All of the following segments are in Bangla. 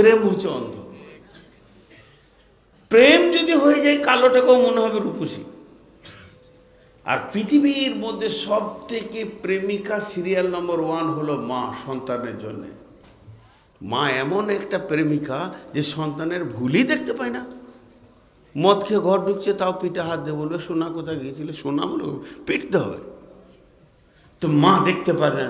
প্রেম হচ্ছে অন্ধ। প্রেম যদি হয়ে যায়, কালোটাকেও মনে হবে রূপসী। আর পৃথিবীর মধ্যে সব থেকে প্রেমিকা সিরিয়াল নম্বর ওয়ান হলো মা সন্তানের জন্য। মা এমন একটা প্রেমিকা যে সন্তানের ভুলই দেখতে পায় না। মদ খেয়ে ঘর ঢুকছে, তাও পিঠে হাত দিয়ে বলবে, সোনা কোথায় গিয়েছিলে? সোনা বলে পিটতে হবে। তো মা দেখতে পারে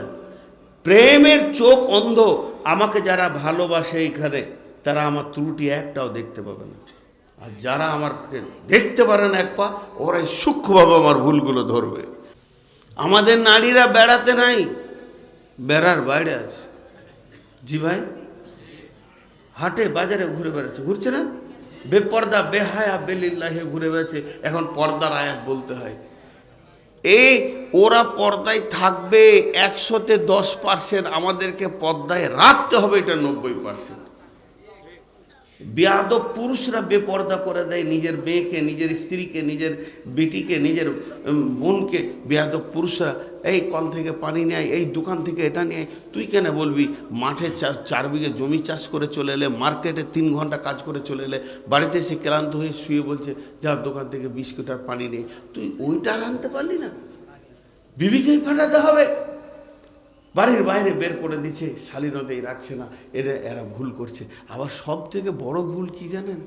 প্রেমের চোখ অন্ধ। আমাকে যারা ভালোবাসে এখানে তারা আমার ত্রুটি একটাও দেখতে পাবে না। আর যারা আমাকে দেখতে পারে না এক পা, ওরাই সূক্ষ্মভাবে আমার ভুলগুলো ধরবে। আমাদের নারীরা বেড়াতে নাই, বেড়ার বাইরে আছে। জি ভাই, হাটে বাজারে ঘুরে বেড়াচ্ছে, ঘুরছে না? বেপর্দা, বেহায়া, বেলিল্লাহে ঘুরে বেড়াচ্ছে। এখন পর্দার আয়াত বলতে হয় এই ওরা পর্দায় থাকবে একশোতে দশ পার্সেন্ট আমাদেরকে পর্দায় রাখতে হবে এটা নব্বই পার্সেন্ট। বেয়াদব পুরুষরা বেপর্দা করে দেয় নিজের মেয়েকে, নিজের স্ত্রীকে, নিজের বেটিকে, নিজের বোনকে। বেয়াদব পুরুষরা, এই কল থেকে পানি নেয়, এই দোকান থেকে এটা নিয়ে। তুই কেন বলবি? মাঠে চার বিঘে জমি চাষ করে চলে এলে, মার্কেটে তিন ঘণ্টা কাজ করে চলে এলে, বাড়িতে এসে ক্লান্ত হয়ে শুয়ে বলছে, যা দোকান থেকে বিস্কুট আর পানি নেই তুই ওইটা আনতে পারলি না। বিবিকেই ফাটাতে হবে। বাড়ির বাইরে বের করে দিচ্ছে শালীনতাই রাখছে না, এরা এরা ভুল করছে। আবার সব থেকে বড় ভুল কি জানেন?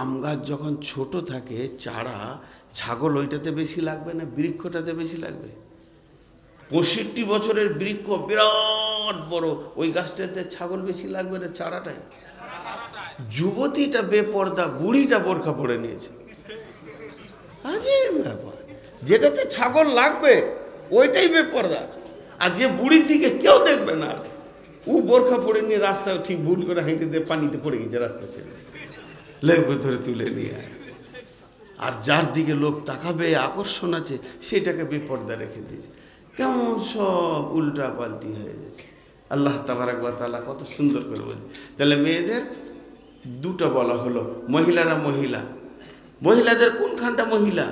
আম গাছ যখন ছোট থাকে, চারা ছাগল ওইটাতে বেশি লাগবে না, বৃক্ষটাতে বেশি লাগবে? পঁয়ষট্টি বছরের বৃক্ষ বিরাট বড়, ওই গাছটাতে ছাগল বেশি লাগবে না, চারাটাই? যুবতীটা বেপর্দা, বুড়িটা বোরখা পরে নিয়েছে। আজীব ব্যাপার। যেটাতে ছাগল লাগবে, ওইটাই বেপর্দা। আর যে বুড়ির দিকে কেউ দেখবে না। ও বোরখা পরে নিয়ে রাস্তায় ঠিক ভুল করে হেঁটে দিয়ে পানিতে পড়ে গেছে রাস্তা ছেড়ে। লেবু ধরে তুলে নিয়ে আর যার দিকে লোক তাকাবে, আকর্ষণ আছে, সেটাকে বেপর্দা রেখে দিয়েছে। কেমন সব উল্টা পাল্টি হয়ে গেছে। আল্লাহ তাবারাকবা তালা কত সুন্দর করে বলছে। তাহলে মেয়েদের দুটো বলা হলো, মহিলারা মহিলা। মহিলাদের কোনখানটা মহিলা?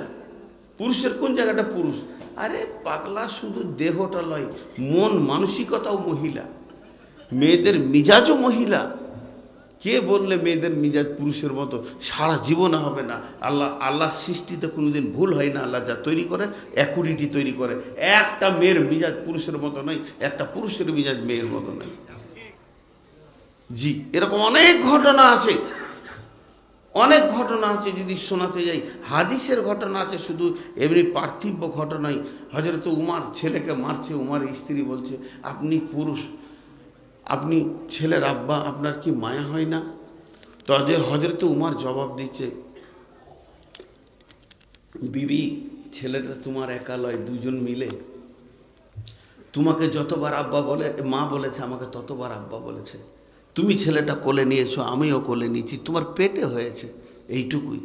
পুরুষের কোন জায়গাটা পুরুষ? আরে পাগলা শুধু দেহটা লয়, মন মানসিকতাও মহিলা, মেয়েদের মিজাজও মহিলা। কে বললে মেয়েদের মিজাজ পুরুষের মতো? সারা জীবনে হবে না। আল্লাহ আল্লাহ সৃষ্টিতে কোনোদিন ভুল হয় না। আল্লাহ যা তৈরি করে অ্যাকুরিটি তৈরি করে। একটা মেয়ের মিজাজ পুরুষের মতো নয়, একটা পুরুষের মিজাজ মেয়ের মতো নয়। জি, এরকম অনেক ঘটনা আছে। অনেক ঘটনা আছে যদি শোনাতে যাই, হাদিসের ঘটনা আছে শুধু, এমনি পার্থিব্য ঘটনাই। হজরত উমার ছেলেকে মারছে, উমার স্ত্রী বলছে, আপনি পুরুষ, আপনি ছেলের আব্বা, আপনার কি মায়া হয় না? তবে হজরত উমার জবাব দিচ্ছে, বিবি, ছেলেটা তোমার একা লয় দুজন মিলে। তোমাকে যতবার আব্বা বলে, মা বলেছে, আমাকে ততবার আব্বা বলেছে। তুমি ছেলেটা কোলে নিয়েছো, আমিও কোলে নিয়েছি, তোমার পেটে হয়েছে, এইটুকুই।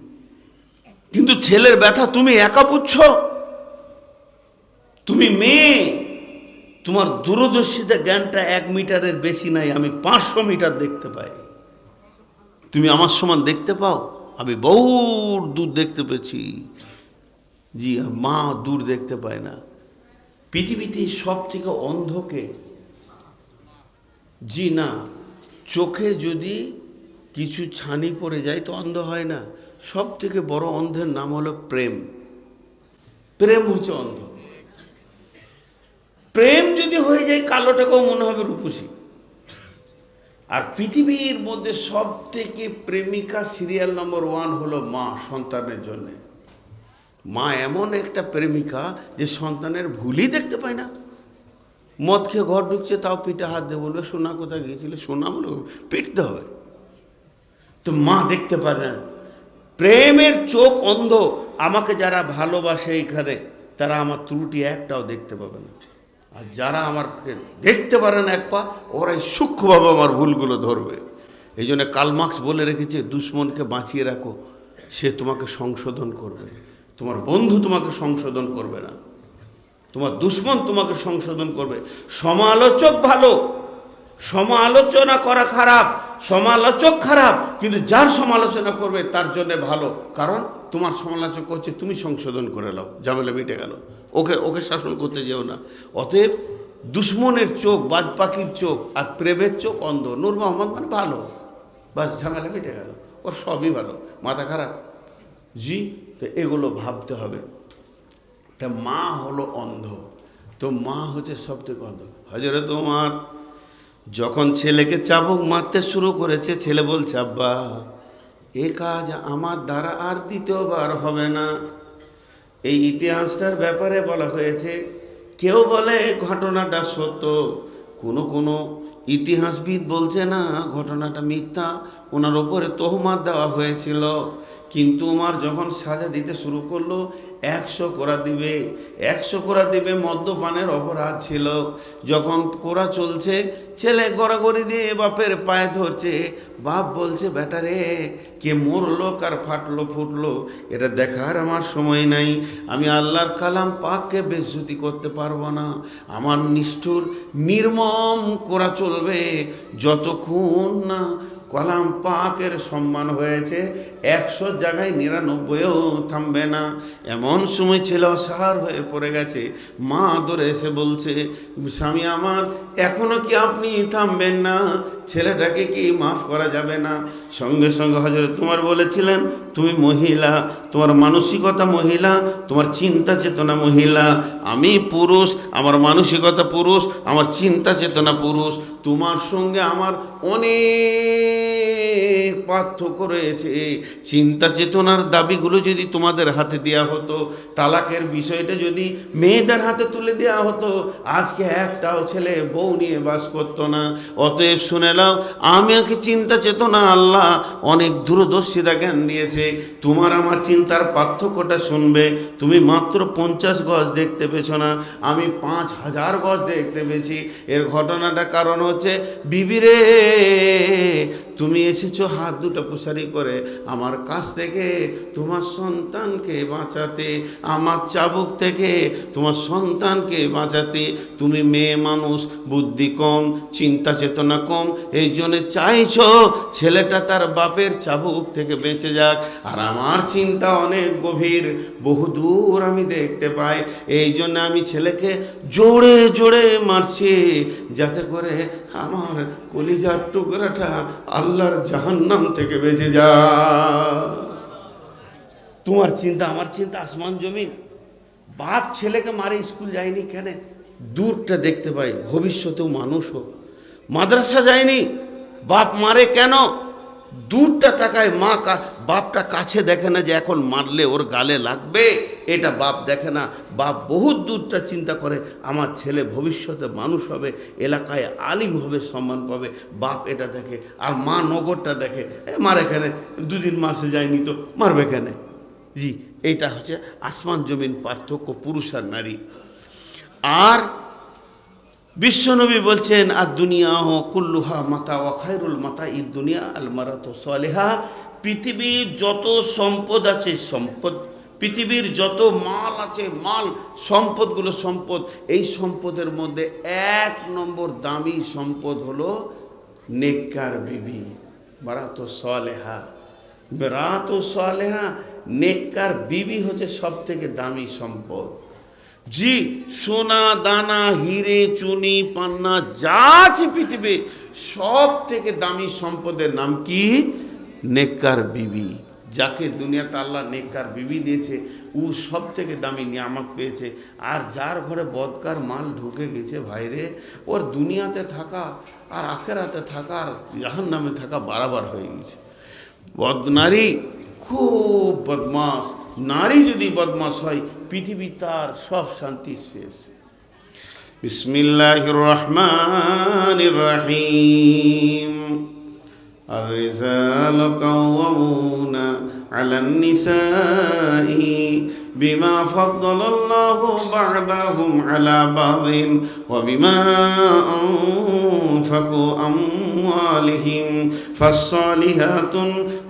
কিন্তু ছেলের ব্যথা তুমি একা বুঝছ? তুমি মেয়ে, তোমার দূরদর্শিতা জ্ঞানটা এক মিটারের বেশি নাই, আমি পাঁচশো মিটার দেখতে পাই। তুমি আমার সমান দেখতে পাও? আমি বহু দূর দেখতে পেয়েছি। জি, মা দূর দেখতে পায় না। পৃথিবীতে সব থেকে অন্ধকে, জি না চোখে যদি কিছু ছানি পড়ে যায় তো অন্ধ হয় না। সব থেকে বড় অন্ধের নাম হলো প্রেম। প্রেম হচ্ছে অন্ধ। প্রেম যদি হয়ে যায় কালোটাকেও মনে হবে রূপসী। আর পৃথিবীর মধ্যে সব থেকে প্রেমিকা সিরিয়াল নম্বর ওয়ান হলো মা সন্তানের জন্য। মা এমন একটা প্রেমিকা যে সন্তানের ভুলই দেখতে পায় না। মদ খেয়ে ঘর ঢুকছে, তাও পিঠে হাত দিয়ে বলবে, সোনা কোথায় গিয়েছিলে? সোনা বলে, পিটতে হবে। তো মা দেখতে পারে না। প্রেমের চোখ অন্ধ। আমাকে যারা ভালোবাসে এখানে তারা আমার ত্রুটি একটাও দেখতে পাবে না। আর যারা আমাকে দেখতে পারে না এক পা, ওরাই সূক্ষ্মভাবে আমার ভুলগুলো ধরবে। এই জন্য কালমার্কস বলে রেখেছে, দুশ্মনকে বাঁচিয়ে রাখো, সে তোমাকে সংশোধন করবে। তোমার বন্ধু তোমাকে সংশোধন করবে না। তোমার দুশ্মন তোমাকে সংশোধন করবে। সমালোচক ভালো, সমালোচনা করা খারাপ, সমালোচক খারাপ, কিন্তু যার সমালোচনা করবে তার জন্য ভালো। কারণ তোমার সমালোচক হচ্ছে তুমি সংশোধন করে নাও, ঝামেলা মিটে গেল। ওকে ওকে শাসন করতে যেও না। অতএব দুশ্মনের চোখ বাজ পাখির চোখ আর প্রেমের চোখ অন্ধ। নূর মোহাম্মদ মানে ভালো। বাস, ঝামেলা মিটে গেল। ওর সবই ভালো। মাথা খারাপ। জি, তো এগুলো ভাবতে হবে। তা মা হলো অন্ধ। তো মা হচ্ছে সব থেকে অন্ধ। হজরে তোমার যখন ছেলেকে চাবুক মারতে শুরু করেছে, ছেলে বলছে, আব্বা, এ কাজ আমার দ্বারা আর দ্বিতীয়বার হবে না। এই ইতিহাসটার ব্যাপারে বলা হয়েছে, কেউ বলে ঘটনাটা সত্য। কোনো কোনো ইতিহাসবিদ বলছে, না, ঘটনাটা মিথ্যা। ওনার ওপরে তহমাত দেওয়া হয়েছিল। কিন্তু উমার যখন সাজা দিতে শুরু করল, একশো কোরা দিবে একশো কোরা দিবে মদ্যপানের অপরাধ ছিল। যখন কোরা চলছে, ছেলে গড়াগড়ি দিয়ে বাপের পায়ে ধরছে। বাপ বলছে বেটারে কে মরলো, কার ফাটলো, ফুটলো, এটা দেখার আমার সময় নাই। আমি আল্লাহর কালাম পাককে বেজ্জুতি করতে পারব না। আমার নিষ্ঠুর, নির্মম করা চলবে যতক্ষণ না কলাম পাকের সম্মান হয়েছে। একশো জায়গায় নিরানব্বইও থামবে না। এমন সময় ছেলে অসার হয়ে পড়ে গেছে। মা ধরে এসে বলছে, স্বামী আমার, এখনও কি আপনি থামবেন না? ছেলেটাকে কি মাফ করা যাবে না? সঙ্গে সঙ্গে হজরত তোমার বলেছিলেন, তুমি মহিলা, তোমার মানসিকতা মহিলা, তোমার চিন্তা চেতনা মহিলা। আমি পুরুষ, আমার মানসিকতা পুরুষ, আমার চিন্তা চেতনা পুরুষ। তোমার সঙ্গে আমার অনেক পার্থক্য রয়েছে। চিন্তা চেতনার দাবিগুলো যদি তোমাদের হাতে দেওয়া হতো, তালাকের বিষয়টা যদি মেয়েদের হাতে তুলে দেওয়া হতো, আজকে একটাও ছেলে বউ নিয়ে বাস করতো না। অতএব শুনে নাও আমাকে চিন্তা চেতনা আল্লাহ অনেক দূরদর্শিতা জ্ঞান দিয়েছে। তোমার আমার চিন্তার পার্থক্যটা শুনবে। তুমি মাত্র পঞ্চাশ গজ দেখতে পেছো না, আমি পাঁচ হাজার গজ দেখতে পেয়েছি। এর ঘটনাটা কারণ হচ্ছে বিবিরে তুমি এসেছ হাত দুটো প্রসারি করে, আমার কাছ থেকে তোমার সন্তানকে বাঁচাতে, আমার চাবুক থেকে তোমার সন্তানকে বাঁচাতে, তুমি মেয়ে মানুষ, বুদ্ধি কম, চিন্তা চেতনা কম, এই জন্য চাইছো ছেলেটা তার বাপের চাবুক থেকে বেঁচে যাক। আর আমার চিন্তা অনেক গভীর বহুদূর আমি দেখতে পাই, এই জন্য আমি ছেলেকে জোরে জোরে মারছি, যাতে করে আমার কলিজার টুকরাটা আল্লাহর জাহান্নাম থেকে বেঁচে যা। তোমার চিন্তা, আমার চিন্তা, আসমান জমিন। বাপ ছেলেকে মারে, স্কুল যায়নি কেন? দূরটা দেখতে পাই, ভবিষ্যতেও মানুষ হোক। মাদ্রাসা যায়নি, বাপ মারে কেন? দূরটা তাকায় মা বাপটা কাছে দেখে না যে এখন মারলে ওর গালে লাগবে। এটা বাপ দেখে না। বাপ বহুত দূরটা চিন্তা করে, আমার ছেলে ভবিষ্যতে মানুষ হবে, এলাকায় আলিম হবে, সম্মান পাবে। বাপ এটা দেখে, আর মা নগরটা দেখে, এ মারে কেন দুদিন মাসে যায়নি তো, মারবে কেন? জি, এইটা হচ্ছে আসমান জমিন পার্থক্য, পুরুষ আর নারী। আর বিশ্বনবী বলছেন আর দুনিয়া হো কুল্লুহা মাতা ওয়া খায়রুল মাতা ঈদ দুনিয়া আল মারাত সালেহা। পৃথিবীর যত সম্পদ আছে সম্পদ, পৃথিবীর যত মাল আছে মাল, সম্পদগুলো সম্পদ। এই সম্পদের মধ্যে এক নম্বর দামি সম্পদ হলো নেককার বিবি বারাত সালেহা। বেরাত সালেহা, নেককার বিবি হচ্ছে সব থেকে দামি সম্পদ। জি, সোনা, দানা, হিরে, চুনি, পান্না, যা আছে পৃথিবী সব থেকে দামি সম্পদের নাম কি? নেককার বিবি। যাকে দুনিয়াতে আল্লাহ নেককার বিবি দিয়েছে, ও সব থেকে দামি নিয়ামক পেয়েছে। আর যার ঘরে বদকার মাল ঢুকে গেছে ভাইরে ওর দুনিয়াতে থাকা আর আখেরাতে থাকা আর জাহান নামে থাকা বারাবার হয়ে গেছে। বদনারী, খুব বদমাস নারী যদি বদমাস হয় পৃথিবী তার সব শান্তি শেষ বিসমিল্লাহ রহমান রহিম الرجال قوامون على النساء بما فضل الله بعضهم على بعض وبما أنفقوا أموالهم فالصالحات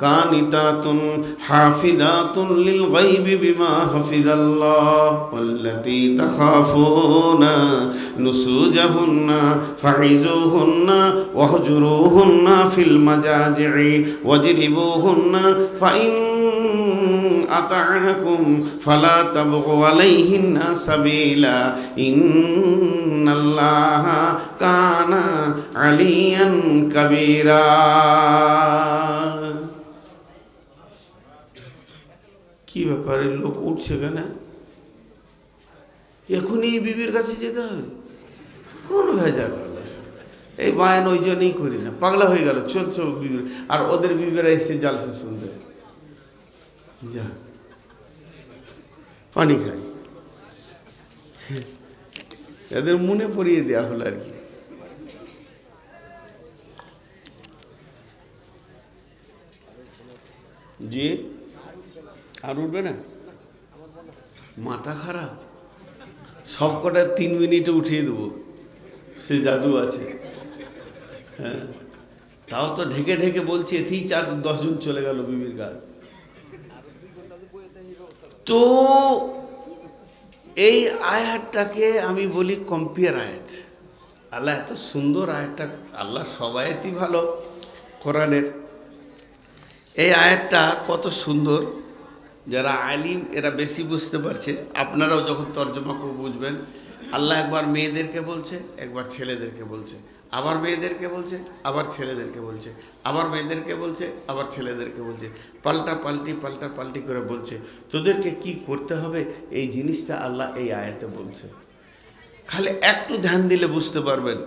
قانتات حافظات للغيب بما حفظ الله والتي تخافون نسوجهن فعزوهن واهجروهن في المجاجع واجربوهن فإن আতা'নাকুম ফালা তাবগু আলাইহিন্না সাবিলা ইন্নাল্লাহা কানা আলিয়ান কাবীরা কি ব্যাপারে লোক উঠছে কেন? এখনই বিবির কাছে যেতে হবে। কোন ভেজাল এই বায়ান ওই জন্যই করি না। পাগলা হয়ে গেল। চল চল বিবির। আর ওদের বিবিরা এসে জালসা শুনতে যা। পানি খাই। এদের মনে পড়িয়ে দেওয়া হলো আর কি। জি, আর উঠবে না? মাথা খারাপ? সব কটা তিন মিনিটে উঠিয়ে দেবো। সে জাদু আছে। হ্যাঁ। তাও তো ঢেকে ঢেকে বলছি, এতেই চার দশজন চলে গেল বিবির কাজ। তো এই আয়াতটাকে আমি বলি কম্পিয়ার আয়াত। আল্লাহ এত সুন্দর আয়াতটা, আল্লাহ সব ভালো কোরআনের। এই আয়াতটা কত সুন্দর, যারা আলিম, এরা বেশি বুঝতে পারছে। আপনারাও যখন তর্জমা করে বুঝবেন, আল্লাহ একবার মেয়েদেরকে বলছে, একবার ছেলেদেরকে বলছে। আবার মেয়েদেরকে বলছে, আবার ছেলেদেরকে বলছে। আবার মেয়েদেরকে বলছে, আবার ছেলেদেরকে বলছে। পাল্টা পাল্টি পাল্টা পাল্টি করে বলছে। তোদেরকে কি করতে হবে? এই জিনিসটা আল্লাহ এই আয়াতে বলছে। খালি একটু ধ্যান দিলে বুঝতে পারবেন।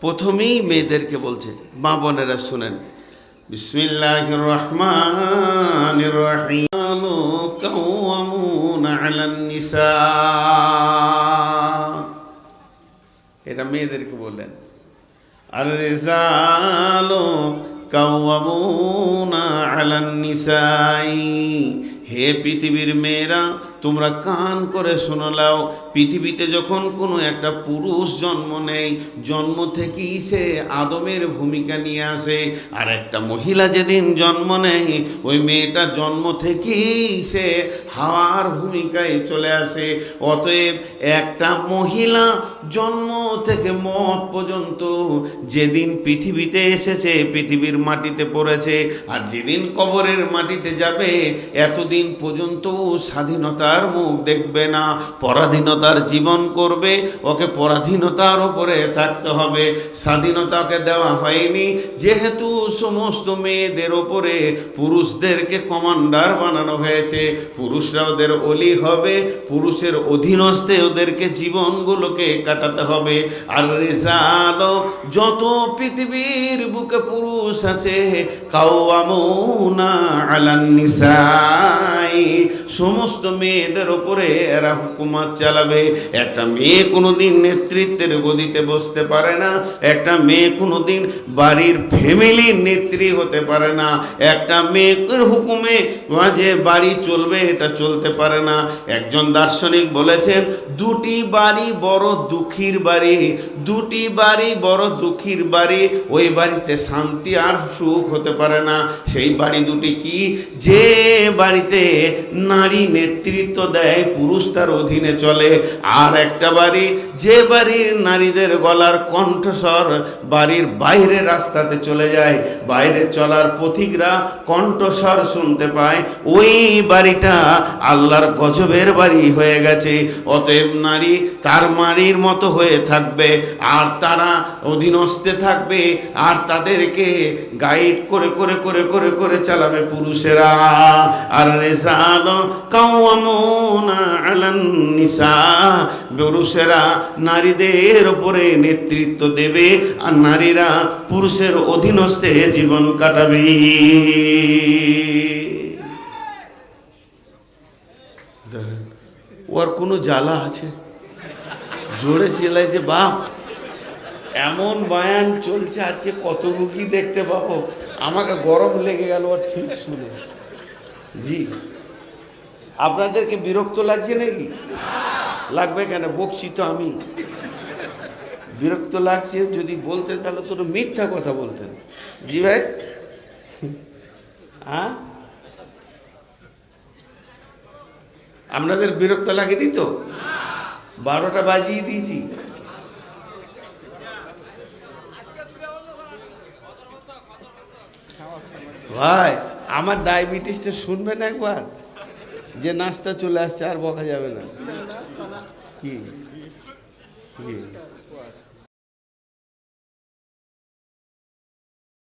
প্রথমেই মেয়েদেরকে বলছে, মা বোনেরা শুনেন। বিসমিল্লাহ রহমান এটা মেয়েদেরকে বললেন। আর রেজালো কাওয়ামুনা আলান নিসাই হে পৃথিবীর মেয়েরা, তোমরা কান করে শুনে লাও পৃথিবীতে যখন কোনো একটা পুরুষ জন্ম নেয় জন্ম থেকেই সে আদমের ভূমিকা নিয়ে আসে। আর একটা মহিলা যেদিন জন্ম নেয় ওই মেয়েটা জন্ম থেকেই সে হাওয়ার ভূমিকায় চলে আসে। অতএব একটা মহিলা জন্ম থেকে মত পর্যন্ত যেদিন পৃথিবীতে এসেছে, পৃথিবীর মাটিতে পড়েছে, আর যেদিন কবরের মাটিতে যাবে, এতদিন পর্যন্ত স্বাধীনতার মুখ দেখবে না, পরাধীনতার জীবন করবে, ওকে পরাধীনতার ওপরে থাকতে হবে। স্বাধীনতাকে দেওয়া হয়নি, যেহেতু সমস্ত মেয়েদের ওপরে পুরুষদেরকে কমান্ডার বানানো হয়েছে। পুরুষরা ওদের অলি হবে, পুরুষের অধীনস্থে ওদেরকে জীবনগুলোকে কাটাতে হবে। আর রেজালো যত পৃথিবীর বুকে পুরুষ আছে কাউয়ামুনা আলান সমস্ত মেয়েদের ওপরে এরা হুকুমত চালাবে। একটা মেয়ে কোনোদিন নেতৃত্বের গদিতে বসতে পারে না, একটা মেয়ে কোনোদিন বাড়ির ফ্যামিলির নেত্রী হতে পারে না, একটা মেয়ের হুকুমে যে বাড়ি চলবে, এটা চলতে পারে না। একজন দার্শনিক বলেছেন, দুটি বাড়ি বড় দুঃখীর বাড়ি দুটি বাড়ি, বড় দুঃখীর বাড়ি, ওই বাড়িতে শান্তি আর সুখ হতে পারে না। সেই বাড়ি দুটি কি? যে বাড়িতে নারী নেতৃত্ব দেয়, পুরুষ তার অধীনে চলে। আর একটা বাড়ি, যে বাড়ির নারীদের গলার কণ্ঠস্বর বাড়ির বাইরে রাস্তাতে চলে যায়। বাইরে চলার পথিকরা কণ্ঠস্বর শুনতে পায়। ওই বাড়িটা আল্লাহর গজবের বাড়ি হয়ে গেছে। অতএব নারী তার মারির মতো হয়ে থাকবে, আর তারা অধীনস্থে থাকবে, আর তাদেরকে গাইড করে করে করে করে করে চালাবে পুরুষেরা। আর নিসা, পুরুষেরা নারীদের ওপরে নেতৃত্ব দেবে, আর নারীরা পুরুষের অধীনস্থে জীবন কাটাবে। ওর কোনো জ্বালা আছে? জোরে চেলাই যে বাপ এমন বায়ান চলছে, আজকে কত কি দেখতে পাবো? আমাকে গরম লেগে গেল, আর ঠিক শুনে। জি। আপনাদেরকে বিরক্ত লাগছে নাকি? লাগবে কেন? বকছি তো আমি। বিরক্ত লাগছে, যদি বলতেন তাহলে তো মিথ্যা কথা বলতেন। জি ভাই? হ্যাঁ আপনাদের বিরক্ত লাগেনি তো? বারোটা বাজিয়ে দিয়েছি। ভাই, আমার ডায়াবেটিসটা শুনবেন একবার? যে নাচটা চলে আসছে আর বকা যাবে না। কি?